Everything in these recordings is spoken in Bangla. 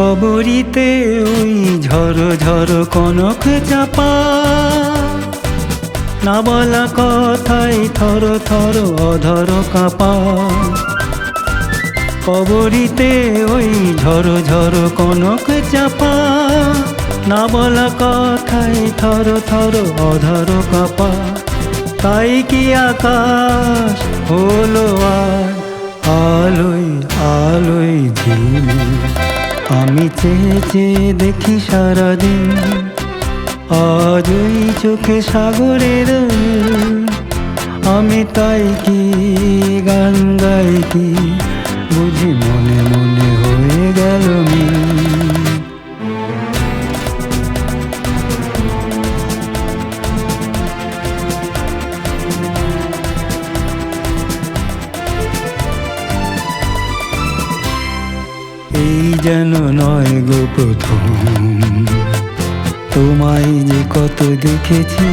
কবরিতে ওই ঝড় ঝড় কনক চাপা। না বলা কথাই থর থর অধর কাপা। কবরিতে ওই ঝড় ঝড় কনক চাপা। না বলা কথাই থর থর অধর কাপা। তাই কি আকাশ চেয়ে চেয়ে দেখি সারাদিন আজ ওই চোখে সাগরের। আমি তাই কি গান গাই কি এই যেন নয় গো প্রথম। তোমায় যে কত দেখেছি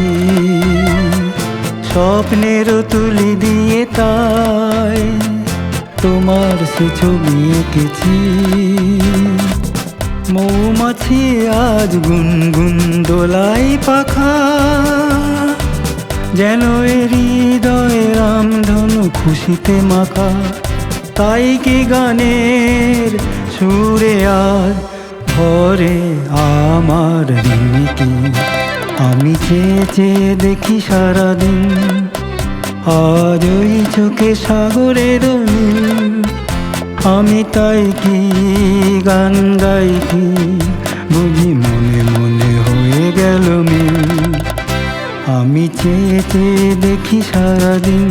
স্বপ্নের তুলি দিয়ে তাই তোমার সে ছবি এঁকেছি। মৌমাছি আজ গুনগুন দোলাই পাখা, যেন হৃদয়ে রামধনু খুশিতে মাখা। তাই কি গানের সুরে আর ভরে আমার রিমিকি আমি চেয়ে চেয়ে দেখি সারাদিন, আজ ওই চোখে সাগরের আমি তাই কি গান গাই কি বুঝি মনে মনে হয়ে গেল মিল। আমি চেয়ে চেয়ে দেখি সারাদিন,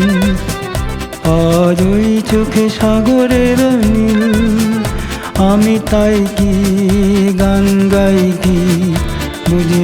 আজ ওই চোখে সাগরের নীল আমি তাই কি গান গাই কি? বুঝি